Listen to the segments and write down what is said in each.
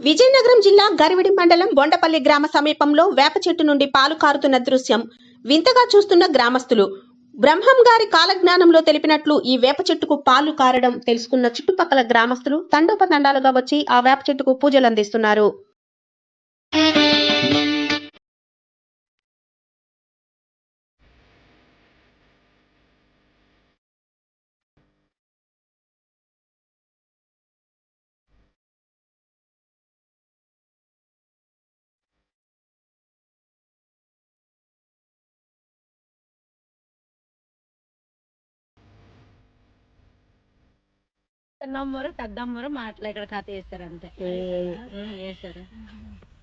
విజయనగరం జిల్లా గరివిడి మండలం బొండపల్లి గ్రామ సమీపంలో వేప చెట్టు నుండి పాలు కారుతున్న దృశ్యం. వింతగా చూస్తున్న గ్రామస్తులు. బ్రహ్మం గారి కాలజ్ఞానంలో తెలిపినట్లు ఈ వేప చెట్టుకు పాలు కారడం తెలుసుకున్న చుట్టుపక్కల గ్రామస్తులు తండోపతండాలుగా వచ్చి ఆ వేప చెట్టుకు పూజలు అందిస్తున్నారు చిన్నమ్మరు పెద్దమ్మరు మాటలు ఇక్కడ కథ వేస్తారు అంతే వేశారు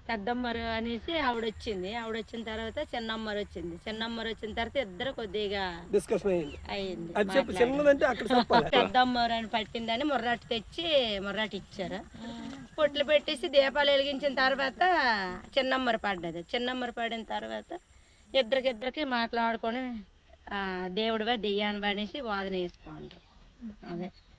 పెద్దమ్మరు అనేసి ఆవిడ వచ్చింది ఆవిడ వచ్చిన తర్వాత చిన్నమ్మరు వచ్చింది. చిన్నమ్మరు వచ్చిన తర్వాత ఇద్దరు కొద్దిగా డిస్కషన్ అయ్యింది. అయింది పెద్దమ్మరు అని పట్టిందని ముర్రాటి తెచ్చి ముర్రాటి ఇచ్చారు. పొట్లు పెట్టేసి దీపాలు వెలిగించిన తర్వాత చిన్నమ్మరు పడ్డది చిన్నమ్మరు పడిన తర్వాత ఇద్దరికిద్దరికి మాట్లాడుకొని ఆ, దేవుడివా దెయ్యాన్ని పడేసి వాదన వేసుకుంటారు. అదే.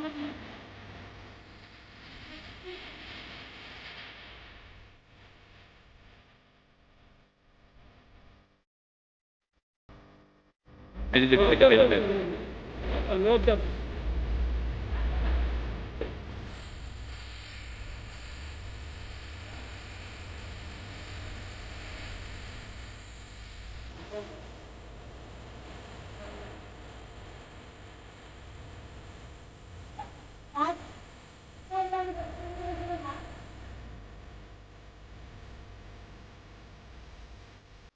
ensemble Elle est